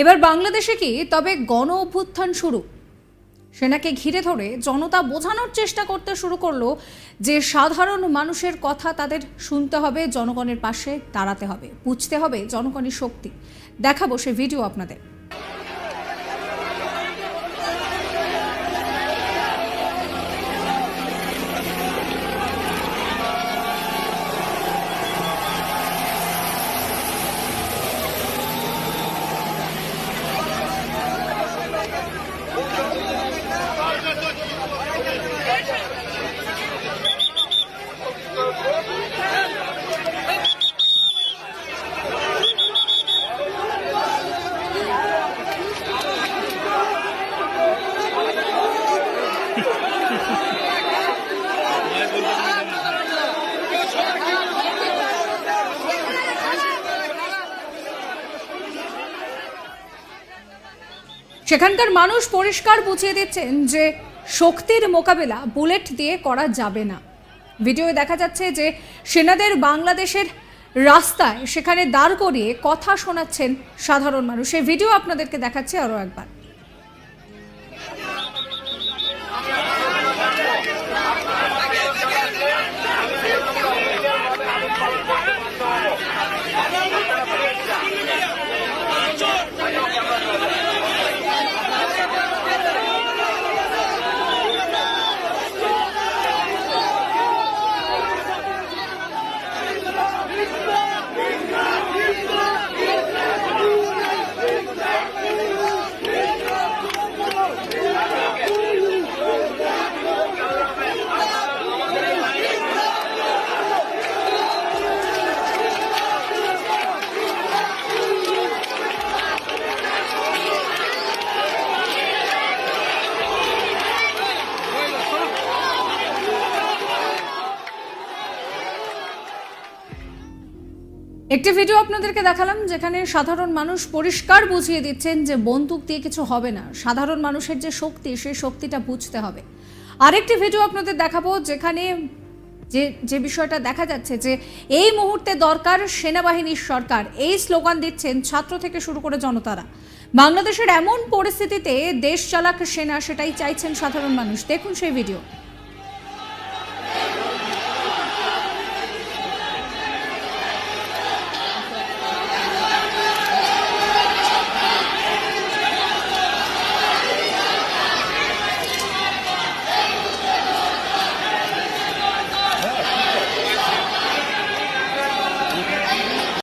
এবার বাংলাদেশে কি তবে গণ অভ্যুত্থান শুরু? সেনাকে ঘিরে ধরে জনতা বোঝানোর চেষ্টা করতে শুরু করল যে সাধারণ মানুষের কথা তাদের শুনতে হবে, জনগণের পাশে দাঁড়াতে হবে, বুঝতে হবে জনগণের শক্তি। দেখাবো সে ভিডিও আপনাদের। সেখানকার মানুষ পরিষ্কার বুঝিয়ে দিচ্ছেন যে শক্তির মোকাবেলা বুলেট দিয়ে করা যাবে না। ভিডিওয়ে দেখা যাচ্ছে যে সেনাদের বাংলাদেশের রাস্তায় সেখানে দাঁড় করিয়ে কথা শোনাচ্ছেন সাধারণ মানুষ। সেই ভিডিও আপনাদেরকে দেখাচ্ছে আরও একবার। একটি ভিডিও আপনাদেরকে দেখালাম যেখানে সাধারণ মানুষ পরিষ্কার বুঝিয়ে দিচ্ছেন যে বন্দুক দিয়ে কিছু হবে না। সাধারণ মানুষের যে শক্তি, সেই শক্তিটা বুঝতে হবে। আরেকটি ভিডিও আপনাদের দেখাবো যেখানে যে যে বিষয়টা দেখা যাচ্ছে যে এই মুহূর্তে দরকার সেনাবাহিনীর সরকার। এই স্লোগান দিচ্ছেন ছাত্র থেকে শুরু করে জনতারা। বাংলাদেশের এমন পরিস্থিতিতে দেশ চালাক সেনা সেটাই চাইছেন সাধারণ মানুষ। দেখুন সেই ভিডিও।